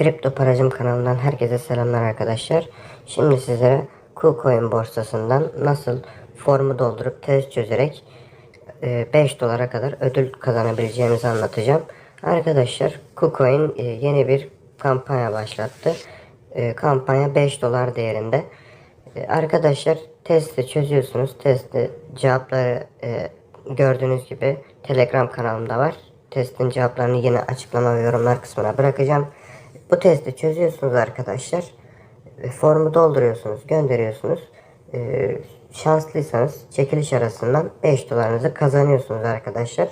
Kripto Paracım kanalından herkese selamlar arkadaşlar. Şimdi sizlere KuCoin borsasından nasıl formu doldurup test çözerek e, 5 dolara kadar ödül kazanabileceğimizi anlatacağım. Arkadaşlar KuCoin e, yeni bir kampanya başlattı. E, Kampanya 5 dolar değerinde. E, Arkadaşlar testi çözüyorsunuz. Testi cevapları e, gördüğünüz gibi Telegram kanalımda var. Testin cevaplarını yine açıklama ve yorumlar kısmına bırakacağım. Bu testi çözüyorsunuz arkadaşlar. E, Formu dolduruyorsunuz, gönderiyorsunuz. E, şanslıysanız çekiliş arasından 5 dolarınızı kazanıyorsunuz arkadaşlar.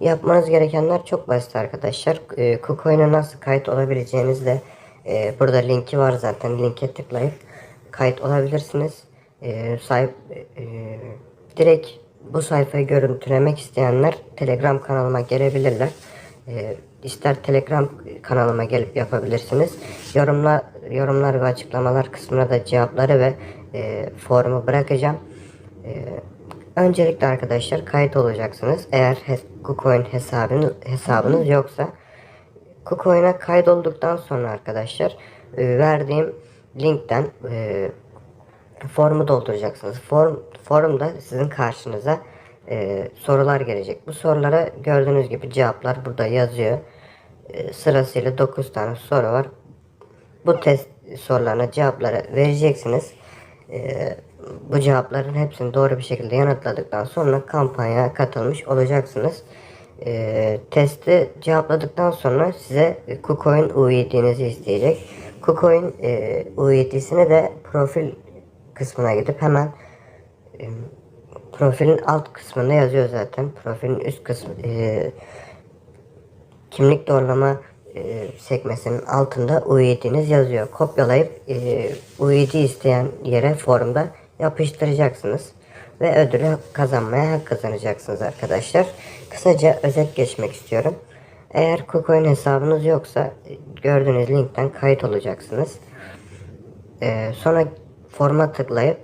Yapmanız gerekenler çok basit arkadaşlar. E, KuCoin'e nasıl kayıt olabileceğiniz de e, burada linki var zaten. Linke tıklayıp kayıt olabilirsiniz. E, sahip e, direkt bu sayfayı görüntülemek isteyenler Telegram kanalıma gelebilirler. E, ister Telegram kanalıma gelip yapabilirsiniz. Yorumlar yorumlar ve açıklamalar kısmına da cevapları ve e, formu bırakacağım. E, öncelikle arkadaşlar kayıt olacaksınız. Eğer hes- KuCoin hesabınız, hesabınız yoksa KuCoin'e kaydolduktan sonra arkadaşlar e, verdiğim linkten e, formu dolduracaksınız. Form forumda sizin karşınıza e, sorular gelecek. Bu sorulara gördüğünüz gibi cevaplar burada yazıyor. E, sırasıyla 9 tane soru var. Bu test sorularına cevapları vereceksiniz. E, bu cevapların hepsini doğru bir şekilde yanıtladıktan sonra kampanyaya katılmış olacaksınız. E, testi cevapladıktan sonra size KuCoin U7'nizi isteyecek. KuCoin e, U7'sini de profil kısmına gidip hemen e, profilin alt kısmında yazıyor zaten. Profilin üst kısmı e, kimlik doğrulama e, sekmesinin altında U7'niz yazıyor. Kopyalayıp e, U7 isteyen yere forumda yapıştıracaksınız. Ve ödülü kazanmaya hak kazanacaksınız arkadaşlar. Kısaca özet geçmek istiyorum. Eğer KuCoin hesabınız yoksa e, gördüğünüz linkten kayıt olacaksınız. E, sonra forma tıklayıp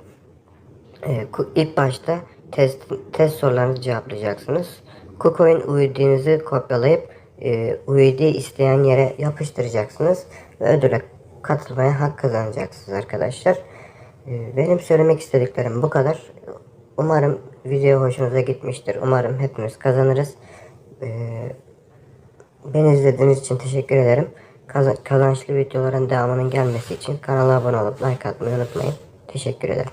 ilk başta test, test sorularını cevaplayacaksınız. KuCoin UID'nizi kopyalayıp e, isteyen yere yapıştıracaksınız ve ödüle katılmaya hak kazanacaksınız arkadaşlar. E, benim söylemek istediklerim bu kadar. Umarım video hoşunuza gitmiştir. Umarım hepimiz kazanırız. E, Beni izlediğiniz için teşekkür ederim. Kazan- Kazançlı videoların devamının gelmesi için kanala abone olup like atmayı unutmayın. Teşekkür ederim.